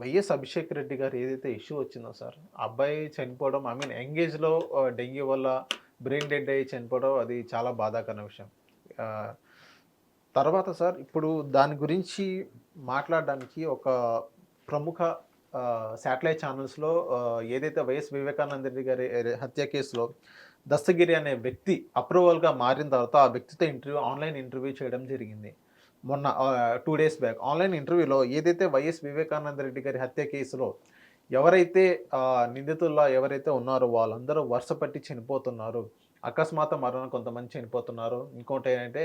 YS Abhishek Reddy గారు ఏదైతే issue వచ్చిందో సార్ ఆ అబ్బాయి చనిపోవడం ఐ మీన్ యంగేజ్లో డెంగ్యూ వల్ల బ్రెయిన్ డెడ్ అయ్యి చనిపోవడం అది చాలా బాధాకరమైన విషయం. తర్వాత సార్ ఇప్పుడు దాని గురించి మాట్లాడడానికి ఒక ప్రముఖ శాటిలైట్ ఛానల్స్లో ఏదైతే వైఎస్ వివేకానంద రెడ్డి గారి హత్య కేసులో దస్తగిరి అనే వ్యక్తి అప్రూవల్గా మారిన తర్వాత ఆ వ్యక్తితో ఇంటర్వ్యూ ఆన్లైన్ ఇంటర్వ్యూ చేయడం జరిగింది. మొన్న టూ డేస్ బ్యాక్ ఆన్లైన్ ఇంటర్వ్యూలో ఏదైతే వైఎస్ వివేకానంద రెడ్డి గారి హత్య కేసులో ఎవరైతే నిందితుల్లో ఎవరైతే ఉన్నారో వాళ్ళందరూ వరుస పట్టి చనిపోతున్నారు. అకస్మాత్ మరణం కొంతమంది చనిపోతున్నారు. ఇంకోటి ఏంటంటే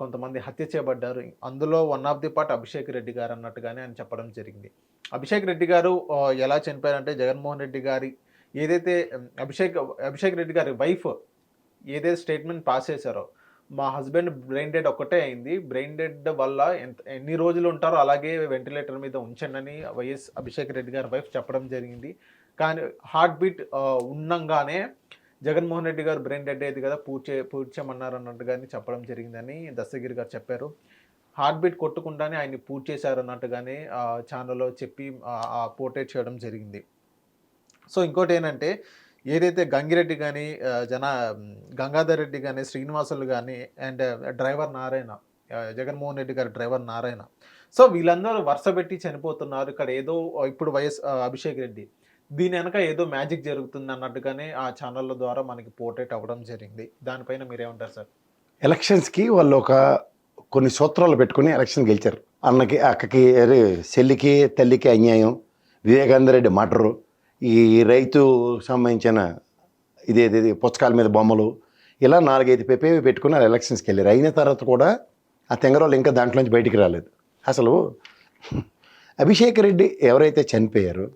కొంతమంది హత్య చేయబడ్డారు. అందులో one of the part Abhishek Reddy గారు అన్నట్టుగానే అని చెప్పడం జరిగింది. అభిషేక్ రెడ్డి గారు ఎలా చనిపోయారంటే జగన్మోహన్ రెడ్డి గారి ఏదైతే అభిషేక్ అభిషేక్ రెడ్డి గారి వైఫ్ ఏదైతే స్టేట్మెంట్ పాస్ చేశారో మా హస్బెండ్ బ్రెయిన్ డెడ్ ఒక్కటే అయింది. బ్రెయిన్ డెడ్ వల్ల ఎంత ఎన్ని రోజులు ఉంటారో అలాగే వెంటిలేటర్ మీద ఉంచండి అని వైఎస్ అభిషేక్ రెడ్డి గారి వైఫ్ చెప్పడం జరిగింది. కానీ హార్ట్ బీట్ ఉండంగానే జగన్మోహన్ రెడ్డి గారు బ్రెయిన్ డెడ్ అయ్యేది కదా పూడ్చే పూడ్చమన్నారు అన్నట్టుగానే చెప్పడం జరిగిందని దస్తగిరి గారు చెప్పారు. హార్ట్ బీట్ కొట్టుకుండానే ఆయన్ని పూర్తి చేశారు అన్నట్టుగానే ఛానల్లో చెప్పి పోర్ట్రేట్ చేయడం జరిగింది. సో ఇంకోటి ఏంటంటే ఏదైతే గంగిరెడ్డి కానీ జన గంగాధర్ రెడ్డి కానీ శ్రీనివాసులు కానీ అండ్ డ్రైవర్ నారాయణ జగన్మోహన్ రెడ్డి గారి డ్రైవర్ నారాయణ. సో వీళ్ళందరూ వరుస పెట్టి చనిపోతున్నారు. ఇక్కడ ఏదో ఇప్పుడు వైఎస్ అభిషేక్ రెడ్డి. దీని వెనక ఏదో మ్యాజిక్ జరుగుతుంది అన్నట్టుగానే ఆ ఛానళ్ళ ద్వారా మనకి పోర్ట్రేట్ అవ్వడం జరిగింది. దానిపైన మీరేమంటారు సార్? ఎలక్షన్స్కి వాళ్ళు ఒక కొన్ని సూత్రాలు పెట్టుకుని ఎలక్షన్ గెలిచారు. అన్నకి అక్కకి అరే చెల్లికి తల్లికి అన్యాయం. వివేకానంద రెడ్డి మటరు. ఈ రైతు సంబంధించిన ఇదేది పుస్తకాల మీద బొమ్మలు ఇలా నాలుగైదు పెప్పేవి పెట్టుకుని ఎలక్షన్స్కి వెళ్ళారు. అయిన తర్వాత కూడా ఆ తెంగరోళ్ళు ఇంకా దాంట్లోంచి బయటికి రాలేదు. అసలు అభిషేక్ రెడ్డి ఎవరైతే చనిపోయారో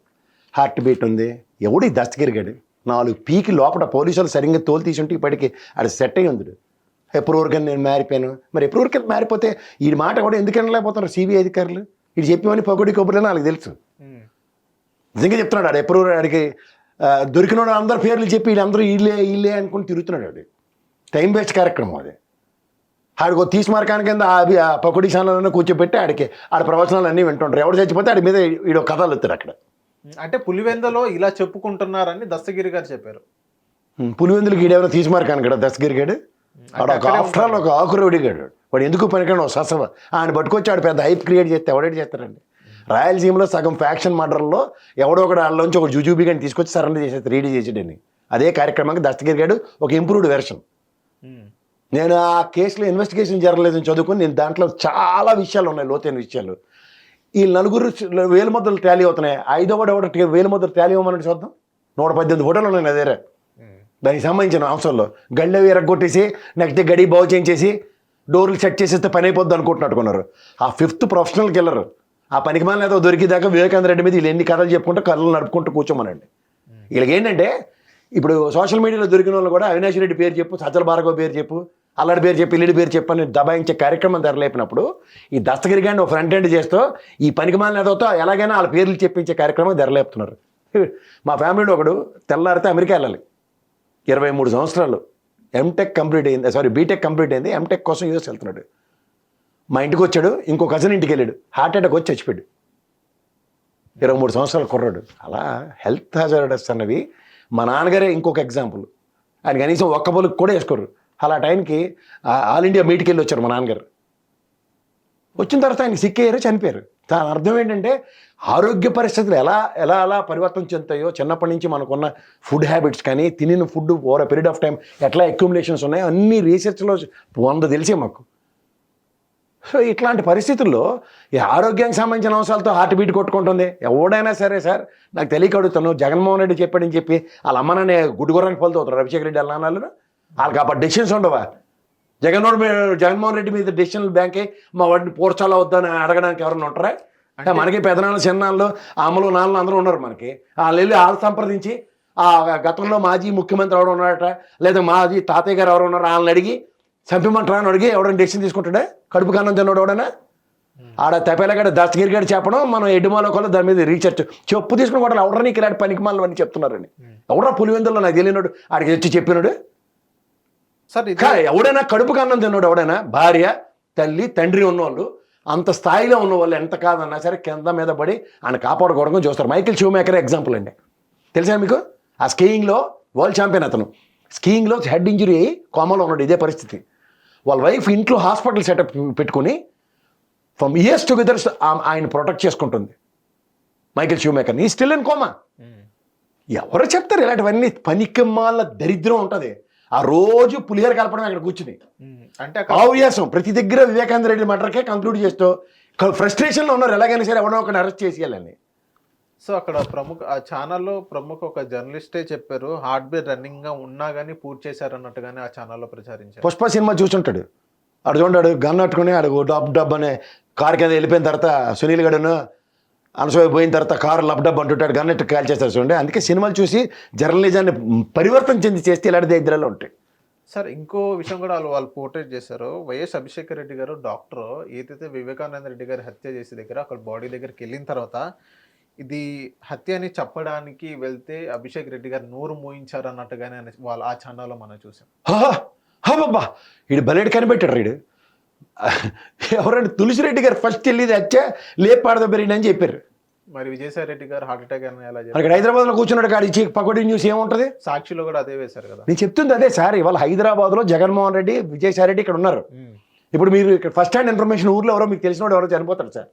హార్ట్ బీట్ ఉంది ఎవడి దస్తగిరిగాడు నాలుగు పీకి లోపల పోలీసులు సరిగ్గా తోలు తీసుంటే ఇప్పటికి అది సెట్ అయ్యి ఉంది ఎప్పుడు వరకు నేను మారిపోయాను. మరి ఎప్పుడు వరకు మారిపోతే ఈ మాట కూడా ఎందుకు అనలేకపోతున్నారు సిబిఐ అధికారులు? ఇది చెప్పివని పొగడి కొబ్బరి నాకు తెలుసు. నిజంగా చెప్తున్నాడు ఆడు. ఎప్పుడు ఆడికి దొరికిన వాడు అందరి పేర్లు చెప్పి వీళ్ళందరూ వీళ్ళే వీళ్ళే అనుకుని తిరుగుతున్నాడు ఆడు. టైం వేస్ట్ కార్యక్రమం అది. ఆడికి ఒక తీసి మార్కాని కింద ఆ పకోడీ ఛానల్ కూర్చోబెట్టి ఆడికి ఆడ ప్రవచనాలు అన్నీ వింటుంటారు ఎవడు చచ్చిపోతే ఆడి మీద వీడు కథలు ఎత్తాడు అక్కడ. అంటే పులివెందలో ఇలా చెప్పుకుంటున్నారని దస్తగిరి గారు చెప్పారు. పులివెందులకి ఈడేమైనా తీసి మార్కాను కదా దశగిరిగాడు వాడు ఒక అక్కడే ఆఫ్టర్ ఆల్ ఒక ఆకురవుడిగాడు వాడు ఎందుకు పనికాడు ససవ. ఆయన పట్టుకొచ్చి ఆడు పెద్ద హైప్ క్రియేట్ చేస్తే ఎవడేటి చేస్తారండి? రాయలసీమలో సగం ఫ్యాక్షన్ మర్డర్లో ఎవడో ఒకడు వాళ్ళలోంచి ఒక జుజూబీ కానీ తీసుకొచ్చి సరెండర్ చేసేది రీడీ చేసేటని అదే కార్యక్రమానికి దస్తగిరి గారు ఒక ఇంప్రూవ్డ్ వెర్షన్. నేను ఆ కేసులో ఇన్వెస్టిగేషన్ జరగలేదని చదువుకుని నేను దాంట్లో చాలా విషయాలు ఉన్నాయి లోతైన విషయాలు. ఈ నలుగురు వేల ముద్రలు టాలీ అవుతున్నాయి? ఐదో వాడు ఒకటి వేల ముద్రలు టాలీ అవ్వమని చూద్దాం. నూట పద్దెనిమిది ఫోటోలు ఉన్నాయి నా దగ్గర. దానికి సంబంధించిన అంశంలో గళ్ళ ఎరగొట్టేసి నెక్స్ట్ గడి బాగు చేయించేసి డోర్లు సెట్ చేసేస్తే పని అయిపోద్ది అనుకుంటున్నట్టుకున్నారు. ఆ ఫిఫ్త్ ప్రొఫెషనల్ కిల్లర్. ఆ పనికి మాలిన ఏదో దొరికిదాకా వివేకానంద రెడ్డి మీద వీళ్ళు ఎన్ని కథలు చెప్పుకుంటూ కళ్ళు నడుపుకుంటూ కూర్చోమనండి. వీళ్ళకి ఏంటంటే ఇప్పుడు సోషల్ మీడియాలో దొరికిన వాళ్ళు కూడా అవినాష్ రెడ్డి పేరు చెప్పు సజ్జల భార్గవ పేరు చెప్పు అల్లడి పేరు చెప్పి ఇల్లుడి పేరు చెప్పని అని దబాయించే కార్యక్రమం ధరలేపినప్పుడు ఈ దస్తగిరి గారిని ఒక ఫ్రంట్ ఎండ్ చేస్తూ ఈ పనికిమాలిన ఏదోతో ఎలాగైనా వాళ్ళ పేర్లు చెప్పించే కార్యక్రమం ధరలేపుతున్నారు మా ఫ్యామిలీలో ఒకడు తెల్లారితే అమెరికా వెళ్ళాలి. ఇరవై మూడు సంవత్సరాలు ఎంటెక్ కంప్లీట్ అయింది సారీ బీటెక్ కంప్లీట్ అయింది ఎంటెక్ కోసం యూఎస్ వెళ్తున్నాడు. మా ఇంటికి వచ్చాడు ఇంకో కజిన్ ఇంటికి వెళ్ళాడు. హార్ట్ అటాక్ వచ్చి చచ్చిపోయాడు. ఇరవై మూడు సంవత్సరాలు కుర్రాడు. అలా హెల్త్ హ్యాజర్డస్ అన్నవి మా నాన్నగారే ఇంకొక ఎగ్జాంపుల్ ఆయన కనీసం ఒక్క బలుకు కూడా వేసుకోరు. అలా టైంకి ఆల్ ఇండియా మీట్కి వెళ్ళి వచ్చారు మా నాన్నగారు. వచ్చిన తర్వాత ఆయన సిక్ అయ్యారు చనిపోయారు. దాని అర్థం ఏంటంటే ఆరోగ్య పరిస్థితులు ఎలా ఎలా ఎలా పరివర్తన చెందుతాయో చిన్నప్పటి నుంచి మనకున్న ఫుడ్ హ్యాబిట్స్ కానీ తినిన food over period of time ఎట్లా అక్యుములేషన్స్ ఉన్నాయో అన్ని రీసెర్చ్లో వంద తెలిసే మాకు. సో ఇట్లాంటి పరిస్థితుల్లో ఈ ఆరోగ్యానికి సంబంధించిన అంశాలతో హార్ట్ బీట్ కొట్టుకుంటుంది. ఎవడైనా సరే సార్ నాకు తెలియక అడుగుతాను జగన్మోహన్ రెడ్డి చెప్పాడని చెప్పి వాళ్ళ అమ్మననే గుడ్డుగురానికి ఫలితం అవుతారు అభిషేక్ రెడ్డి అలా వాళ్ళు. వాళ్ళకి అప్పుడు డెసిషన్స్ ఉండవా? జగన్మోహన్ జగన్మోహన్ రెడ్డి మీద డెసిషన్లు బ్యాంకే మా వాడిని పోర్చాలా వద్దని అడగడానికి ఎవరైనా ఉంటారా? అంటే మనకి పెదనాళ్ళు చిన్నాళ్ళు అమ్మలు నాన్నలు అందరూ ఉన్నారు మనకి. వాళ్ళు వెళ్ళి వాళ్ళు సంప్రదించి ఆ గతంలో మాజీ ముఖ్యమంత్రి ఎవరు ఉన్నారట లేదా మాజీ తాతయ్య గారు ఎవరు ఉన్నారు వాళ్ళని అడిగి చంపిమంటారా అని అడిగి ఎవరైనా డెసిషన్ తీసుకుంటాడా? కడుపు కన్నం తిన్నాడు ఎవడైనా? ఆడ తెపేలగడ దస్తగిరి గడి చెప్పడం మనం ఎడ్డుమాలో కూడా దాని మీద రీసెర్చ్ చెప్పు తీసుకుని కూడా ఎవడరా నీకు ఇలాంటి పనికి మాలని అని చెప్తున్నారని. ఎవడరా పులివెందుల్లో నాకు తెలియనాడు? ఆడికి వచ్చి చెప్పినాడు? ఎవడైనా కడుపు కన్నం తిన్నాడు ఎవడైనా? భార్య తల్లి తండ్రి ఉన్నవాళ్ళు అంత స్థాయిలో ఉన్న వాళ్ళు ఎంత కాదన్నా సరే కింద మీద పడి ఆయన కాపాడుకోవడం చూస్తారు. మైకిల్ షూ మేకర్ ఎగ్జాంపుల్ అండి. తెలుసా మీకు? ఆ స్కీయింగ్లో వరల్డ్ ఛాంపియన్ అతను. స్కీయింగ్లో హెడ్ ఇంజరీ అయ్యి కోమలో ఉన్నాడు. ఇదే పరిస్థితి. వాళ్ళ వైఫ్ ఇంట్లో హాస్పిటల్ సెటప్ పెట్టుకుని ఫ్రమ్ ఇయర్స్ టుగెదర్ ఆయన ప్రొటెక్ట్ చేసుకుంటుంది. మైకిల్ షూ మేకర్ ఈ స్టిల్ ఇన్ కోమా. ఎవరు చెప్తారు? ఇలాంటివన్నీ పనికిమాల దరిద్రం ఉంటుంది. ఆ రోజు పులిహోర కలపడం అక్కడ కూర్చుని. ఉమ్. అంటే అక్కడ ఆవ్యాసం ప్రతి దగ్గర వివేకానంద రెడ్డి మటర్కే కంక్లూడ్ చేస్తూ ఫ్రస్ట్రేషన్లో ఉన్నారు. ఎలాగైనా సరే ఎవడో ఒకటి అరెస్ట్ చేసేయాలని. సో అక్కడ ప్రముఖ ఆ ఛానల్లో ప్రముఖ ఒక జర్నలిస్టే చెప్పారు హార్ట్ బీట్ రన్నింగ్గా ఉన్నా కానీ పూర్తి చేశారన్నట్టుగానే ఆ ఛానల్లో ప్రచారించారు. పుష్ప సినిమా చూసుంటాడు. ఆడు చూడాడు గన్ అట్టుకుని ఆడు డబ్ డబ్ అనే కారు కింద వెళ్ళిపోయిన తర్వాత సునీల్ గడను అనసూయ పోయిన తర్వాత కారు లబ్ డబ్ అంటుంటాడు గన్ ఎట్టు కాల్ చేస్తారు చూడండి. అందుకే సినిమాలు చూసి జర్నలిజాన్ని పరివర్తన చెంది చేస్తే ఇలాంటి దగ్గరలో ఉంటాయి. సార్ ఇంకో విషయం కూడా వాళ్ళు వాళ్ళు పోర్ట్రేట్ చేశారు. వైఎస్ అభిషేక్ రెడ్డి గారు డాక్టర్. ఏదైతే వివేకానంద రెడ్డి గారి హత్య చేసే దగ్గర అక్కడ బాడీ దగ్గరికి వెళ్ళిన తర్వాత ఇది హత్య అని చెప్పడానికి వెళ్తే అభిషేక్ రెడ్డి గారు నోరు మోయించారు అన్నట్టుగానే అని వాళ్ళు ఆ ఛానల్లో మనం చూసాం. బాబా వీడు బలేడు కనిపెట్టాడు వీడు ఎవరంటే తులసిరెడ్డి గారు ఫస్ట్ వెళ్ళేది హత్య లేపాడద పెరిగిన అని చెప్పారు. మరి విజయసాయి రెడ్డి గారు హార్ట్ అటాక్ అని ఎలా మరి చెప్పారు? ఇక్కడ హైదరాబాద్లో కూర్చున్నాడు కాడి ఇచ్చి పకోడీ న్యూస్ ఏముంటుంది? సాక్షిలో కూడా అదే వేశారు కదా. నేను చెప్తుంది అదే సార్ ఇవాళ హైదరాబాద్లో జగన్మోహన్ రెడ్డి విజయసాయి రెడ్డి ఇక్కడ ఉన్నారు. ఇప్పుడు మీరు ఇక్కడ ఫస్ట్ హ్యాండ్ ఇన్ఫర్మేషన్ ఊర్లో ఎవరో మీకు తెలిసిన వాడు ఎవరో చనిపోతారు సార్.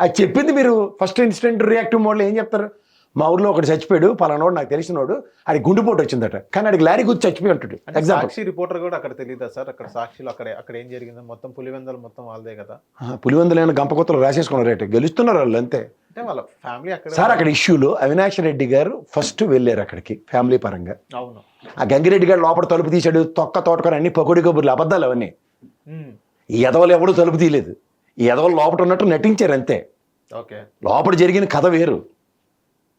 అది చెప్పింది మీరు ఫస్ట్ ఇన్స్టెంట్ రియాక్టివ్ మోడ్లో ఏం చెప్తారు? మా ఊర్లో ఒకటి చచ్చిపోయాడు పలానోడు నాకు తెలిసినోడు అది గుండెపోటు వచ్చిందట. కానీ ఆడికి లారీ గుర్తు చచ్చిపోయి ఉంటాడు. సాక్షి రిపోర్టర్ కూడా అక్కడ తెలియదా సార్? అక్కడ సాక్షిలో అక్కడ అక్కడ ఏం జరిగిందో? మొత్తం పులివెందలు మొత్తం వాళ్ళదే కదా? పులివెందులైన గంపకొత్తలు రాసేసుకున్నారు రేటు. గెలుస్తున్నారు వాళ్ళు అంతే. అంటే వాళ్ళ ఫ్యామిలీ అక్కడ సార్ అక్కడ ఇష్యూలో అవినాష్ రెడ్డి గారు ఫస్ట్ వెళ్ళారు అక్కడికి ఫ్యామిలీ పరంగా. అవును. ఆ గంగిరెడ్డి గారు లోపల తలుపు తీశాడు తొక్క తోటకొని అన్ని పకోడి కబుర్లు అబద్ధాలు అవన్నీ. ఎదవలు ఎవడు తలుపు తీయలేదు. ఈ ఎదవలు లోపల ఉన్నట్టు నటించారు అంతే. ఓకే. లోపల జరిగిన కథ వేరు.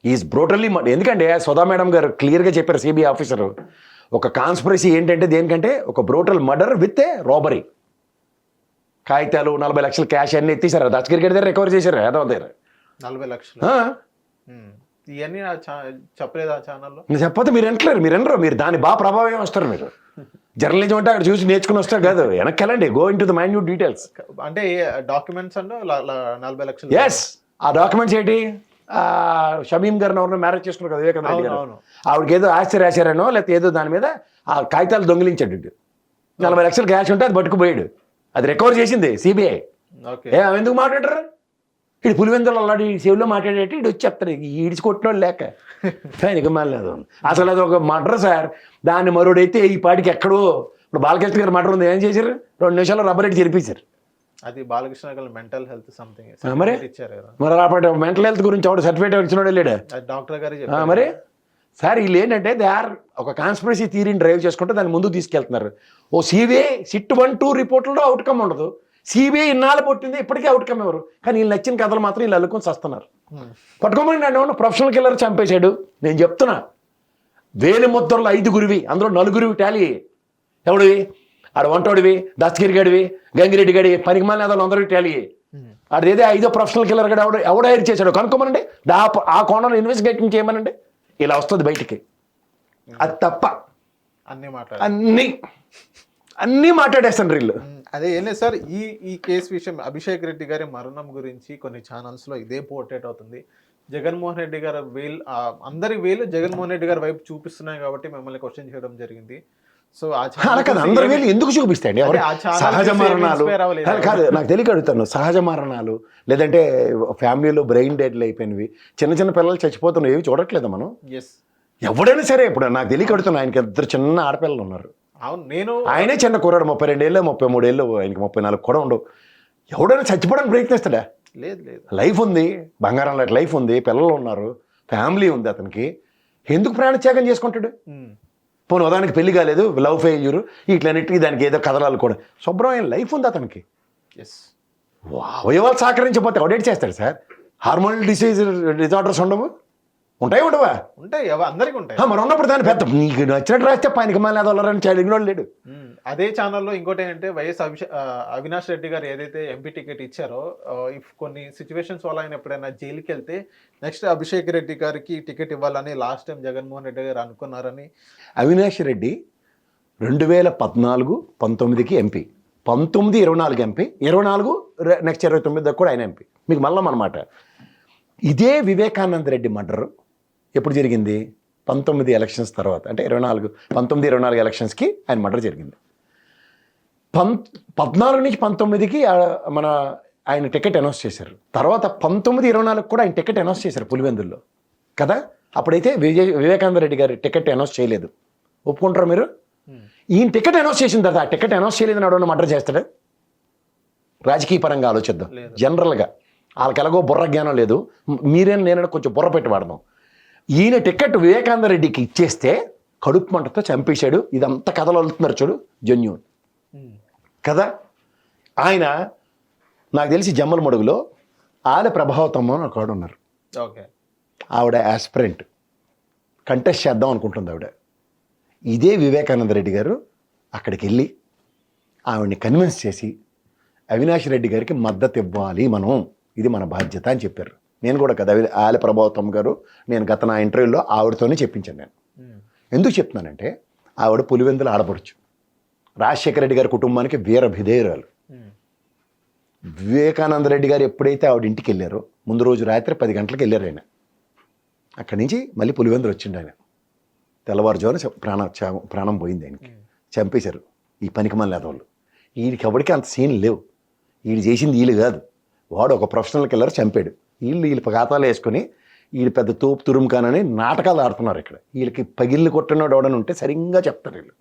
ఈజ్ బ్రోటల్లీ ఎందుకంటే సుధా మేడం గారు క్లియర్గా చెప్పారు సిబిఐ ఆఫీసరు ఒక కాన్స్పిరసీ ఏంటంటే దేనికంటే ఒక brutal murder with a robbery కాగితాలు నలభై లక్షల క్యాష్ అన్ని ఎత్తేసారు. దచ్చగిరి దగ్గర రికవర్ చేశారు. ఏదో దగ్గర నలభై లక్షలు. ఇవన్నీ చెప్పలేదు ఆ ఛానల్లో నేను చెప్పకపోతే మీరు వింటలేరు మీరు వినరు. మీరు దాని బాగా ప్రభావం వస్తారు మీరు? జర్నలిజం అంటే అక్కడ చూసి నేర్చుకుని వస్తారు కాదు. వెనక్కి వెళ్ళండి go into the minute details అంటే డాక్యుమెంట్స్ అండ్ నలభై లక్షలు ఎస్ ఆ డాక్యుమెంట్స్ ఏంటి? షమీం గారిని ఎవరినో మ్యారేజ్ చేసుకున్నారు కదా వివేకానంద రెడ్డి గారు. ఆవిడకి ఏదో ఆస్తి రాశారనో లేకపోతే ఏదో దాని మీద ఆ కాగితాలు దొంగిలించాడు. నలభై లక్షలు క్యాష్ ఉంటే అది పట్టుకుపోయాడు. అది రికవర్ చేసింది సిబిఐ ఎందుకు మాట్లాడరు? ఇటు పులివెందులు అల్లాడి చెవిలో మాట్లాడేటి ఇటు వచ్చి చెప్తారు ఈడిచి కొట్టినోడు లేక. ఆయనకి లేదు. అసలు అది ఒక మర్డర్ సార్. దాన్ని మరోడైతే ఈ పాటికి ఎక్కడో ఇప్పుడు బాలకృష్ణ గారు మర్డర్ ఉంది ఏం చేశారు? రెండు నిమిషాలు రబ్బర్ రెడ్డి జరిపించారు అది బాలకృష్ణ గారు మెంటల్ హెల్త్ సంథింగ్. మరి? ఇచ్చారు మరి అప్పటి మెంటల్ హెల్త్ గురించి ఎవడు సర్టిఫికేట్ ఇచ్చినోడే లేడా? అది డాక్టర్ గారు మరి? సార్ వీళ్ళు ఏంటంటే దే ఆర్ ఒక కాన్స్పిరసీ థీరీని డ్రైవ్ చేసుకుంటే దాన్ని ముందుకు తీసుకెళ్తున్నారు. ఓ సిబిఐ సిట్ వన్ టూ రిపోర్ట్లో అవుట్కమ్ ఉండదు. సిబిఐ ఇన్నాళ్ళు పుట్టింది ఇప్పటికీ అవుట్కమ్ ఎవరు? కానీ వీళ్ళు నచ్చిన కథలు మాత్రం వీళ్ళు అల్లుకొని వస్తున్నారు ఉమ్. పట్టుకోమని నన్ను ప్రొఫెషనల్ కిల్లర్ చంపేశాడు. నేను చెప్తున్నా. వేలి ముద్రలు ఐదుగురివి అందులో నలుగురివి టాలీ ఎవడివి? ఆడ వంటోడివి దస్తగిరి గడివి గంగిరెడ్డి గడి పనికి మాలిన అదలు అందరివి టాలీ. ఆడేదే ఐదో ప్రొఫెషనల్ కిల్లర్ గడ ఎవడ ఎవడ హైర్ చేశాడు. కనుక్కోమనండి. దా ఆ కోణంలో ఇన్వెస్టిగేషన్ చేయమనండి. ఇలా వస్తుంది బయటికి. అది తప్ప అన్నీ అన్నీ అన్నీ మాట్లాడేస్తాను వీళ్ళు. అదే ఏం లేదు సార్ ఈ ఈ కేసు విషయం అభిషేక్ రెడ్డి గారి మరణం గురించి కొన్ని ఛానల్స్లో ఇదే పోర్ట్రేట్ అవుతుంది. జగన్మోహన్ రెడ్డి గారి వేలు అందరి వేలు జగన్మోహన్ రెడ్డి గారి వైపు చూపిస్తున్నాయి కాబట్టి మిమ్మల్ని క్వశ్చన్ చేయడం జరిగింది. సో అందరి వేలు ఎందుకు చూపిస్తాయండి? సహజ మరణాలు? కాదు, నాకు తెలియక అడుగుతాను. సహజ మరణాలు లేదంటే ఫ్యామిలీలో బ్రెయిన్ డెడ్లు అయిపోయినవి చిన్న చిన్న పిల్లలు చచ్చిపోతున్నవి ఏవి చూడట్లేదు మనం. ఎవడైనా సరే ఇప్పుడు నాకు తెలియక అడుగుతాను ఆయనకి ఇద్దరు చిన్న ఆడపిల్లలు ఉన్నారు. అవును నేను ఆయనే చిన్న కుర్రాడు ముప్పై రెండేళ్ళు ముప్పై మూడేళ్ళు ఆయనకి ముప్పై నాలుగు కూడా ఉండవు. ఎవడైనా చచ్చిపోవడానికి ప్రయత్నిస్తాడా? లేదు లేదు. లైఫ్ ఉంది బంగారం లాంటి లైఫ్ ఉంది పిల్లలు ఉన్నారు ఫ్యామిలీ ఉంది అతనికి. ఎందుకు ప్రాణత్యాగం చేసుకుంటాడు? పోనీ ఉదాహరణకి పెళ్ళి కాలేదు లవ్ ఫెయిల్యూర్ ఇట్లన్నిటికీ దానికి ఏదో కథలాలు కూడా. శుభ్రమైన లైఫ్ ఉంది అతనికి. ఎస్ అవయవాలు సహకరించకపోతే అప్డేట్ చేస్తాడు సార్? హార్మోనల్ డిసీజ్ డిజార్డర్స్ ఉండవు? ఉంటాయి ఉండవా? ఉంటాయి అందరికి ఉంటాయి. మరి ఉన్నప్పుడు దాన్ని పెద్ద నీకు నచ్చినట్టు రాస్తే పనికి మళ్ళీ అదొల్లరని అడిగినోడు లేడు. అదే ఛానల్లో ఇంకోటి ఏంటంటే వైఎస్ అభిషే అవినాష్ రెడ్డి గారు ఏదైతే ఎంపీ టికెట్ ఇచ్చారో ఇఫ్ కొన్ని సిచ్యువేషన్స్ వల్ల ఆయన ఎప్పుడైనా జైలుకి వెళ్తే నెక్స్ట్ అభిషేక్ రెడ్డి గారికి టికెట్ ఇవ్వాలని లాస్ట్ టైం జగన్మోహన్ రెడ్డి గారు అనుకున్నారని అవినాష్ రెడ్డి రెండు వేల పద్నాలుగు పంతొమ్మిదికి ఎంపీ పంతొమ్మిది ఇరవై నాలుగు ఎంపీ ఇరవై నాలుగు నెక్స్ట్ ఇరవై తొమ్మిది దాకా కూడా ఆయన ఎంపీ మీకు మళ్ళం అనమాట ఇదే వివేకానంద రెడ్డి మర్డర్. ఎప్పుడు జరిగింది? పంతొమ్మిది ఎలక్షన్స్ తర్వాత. అంటే ఇరవై నాలుగు పంతొమ్మిది ఇరవై నాలుగు ఎలక్షన్స్కి ఆయన మర్డర్ జరిగింది. పం పద్నాలుగు నుంచి పంతొమ్మిదికి మన ఆయన టికెట్ అనౌన్స్ చేశారు. తర్వాత పంతొమ్మిది ఇరవై నాలుగు కూడా ఆయన టికెట్ అనౌన్స్ చేశారు పులివెందుల్లో. కదా? అప్పుడైతే విజయ్ వివేకానంద రెడ్డి గారు టికెట్ అనౌన్స్ చేయలేదు. ఒప్పుకుంటారా మీరు? ఈయన టికెట్ అనౌన్స్ చేసిన తర్వాత ఆ టికెట్ అనౌన్స్ చేయలేదని ఎవడన్నా మర్డర్ చేస్తాడా? రాజకీయ పరంగా ఆలోచిద్దాం. జనరల్గా వాళ్ళకి ఎలాగో బుర్ర జ్ఞానం లేదు. మీరేం నేను కొంచెం బుర్ర పెట్టి వాడదాం. ఈయన టికెట్ వివేకానంద రెడ్డికి ఇచ్చేస్తే కడుపు మంటతో చంపేశాడు. ఇదంతా కథలు వెళ్తున్నారు చూడు జెన్యూన్. కదా? ఆయన నాకు తెలిసి జమ్మల మడుగులో ఆల ప్రభావతమ్మ అని ఒక ఆవిడ ఉన్నారు ఓకే. ఆవిడ యాస్పిరెంట్ కంటెస్ట్ చేద్దాం అనుకుంటుంది ఆవిడ. ఇదే వివేకానంద రెడ్డి గారు అక్కడికి వెళ్ళి ఆవిడని కన్విన్స్ చేసి అవినాష్ రెడ్డి గారికి మద్దతు ఇవ్వాలి మనం. ఇది మన బాధ్యత అని చెప్పారు. నేను కూడా కదా ఆల ప్రభావతమ్మ గారు నేను గత నా ఇంటర్వ్యూలో ఆవిడతోనే చెప్పించాను నేను. ఎందుకు చెప్తున్నానంటే ఆవిడ పులివెందులు ఆడపడుచు. రాజశేఖర రెడ్డి గారి కుటుంబానికి వీర విధేయురాలు. వివేకానంద రెడ్డి గారు ఎప్పుడైతే ఆవిడ ఇంటికి వెళ్ళారో ముందు రోజు రాత్రి పది గంటలకు వెళ్ళారు ఆయన. అక్కడి నుంచి మళ్ళీ పులివెందులు వచ్చిండు ఆయన. తెల్లవారుజామున ప్రాణ ప్రాణం పోయింది ఆయనకి. చంపేశారు. ఈ పనికి మళ్ళీ వాళ్ళు వీడికి ఎవరికి అంత సీన్ లేవు. వీడు చేసింది వీళ్ళు కాదు. వాడు ఒక ప్రొఫెషనల్ కిల్లర్ చంపాడు. వీళ్ళు వీళ్ళు ఖాతాలు వేసుకొని వీళ్ళు పెద్ద తోపు తురుము కానని నాటకాలు ఆడుతున్నారు ఇక్కడ. వీళ్ళకి పగిళ్ళు కొట్టినోడు ఎవడని ఉంటే సరిగ్గా చెప్తారు వీళ్ళు.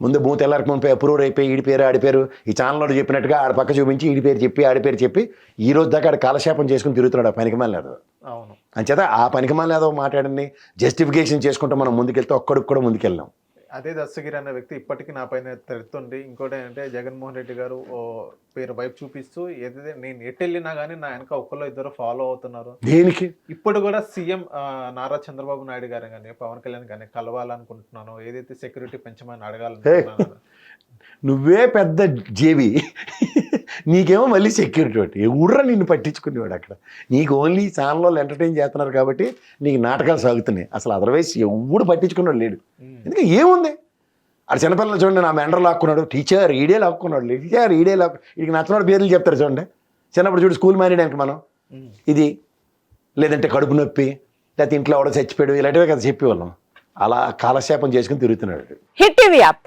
ముందు భూత తెల్లారికి ముందు అప్రూవ్ అయిపోయి ఈడి పేరు ఆడి పేరు ఈ ఛానల్లో చెప్పినట్టుగా ఆడ పక్క చూపించి ఈడి పేరు చెప్పి ఆడి పేరు చెప్పి ఈ రోజు దాకా ఆడ కాలక్షేపం చేసుకుని తిరుగుతున్నాడు ఆ పనికి లేదు అవును. అంచేత ఆ పనికి లేదో మాట్లాడండి జస్టిఫికేషన్ చేసుకుంటూ మనం ముందుకెళ్తే ఒక్కడికి కూడా ముందుకెళ్ళాం. అదే దస్తగిరి అనే వ్యక్తి ఇప్పటికీ నా పైన తిడుతుండి ఇంకోటి ఏంటంటే జగన్మోహన్ రెడ్డి గారు పేరు వైపు చూపిస్తూ ఏదైతే నేను ఎటు వెళ్ళినా కానీ నా వెనక ఒక్కళ్ళు ఇద్దరు ఫాలో అవుతున్నారు. దేనికి? ఇప్పుడు కూడా సీఎం నారా చంద్రబాబు నాయుడు గారు కానీ పవన్ కళ్యాణ్ కానీ కలవాలనుకుంటున్నాను. ఏదైతే సెక్యూరిటీ పెంచమని అడగాలనుకుంటున్నాను. నువ్వే పెద్ద జేబి నీకేమో మళ్ళీ సెక్యూరిటీ ఒకటి. ఎవడ్రా నిన్ను పట్టించుకునేవాడు అక్కడ. నీకు ఓన్లీ ఛానల్లో ఎంటర్టైన్ చేస్తున్నారు కాబట్టి నీకు నాటకాలు సాగుతున్నాయి. అసలు అదర్వైజ్ ఎవడు పట్టించుకున్నాడు లేడు. ఎందుకంటే ఏముంది? ఆడ చిన్నపిల్లలు చూడండి నా మెండర్ లాక్కున్నాడు. టీచర్ ఈడే లాక్కున్నాడు. టీచర్ ఈడే లాక్కు వీడికి నచ్చినోడు పేర్లు చెప్తారు చూడండి. చిన్నప్పుడు చూడు స్కూల్ మానేయడానికి మనం. ఇది లేదంటే కడుపు నొప్పి లేకపోతే ఇంట్లో ఎవడో చచ్చిపోయాడు ఇలాంటివే కదా చెప్పేవాళ్ళం. అలా కాలక్షేపం చేసుకుని తిరుగుతున్నాడు. Hit TV app.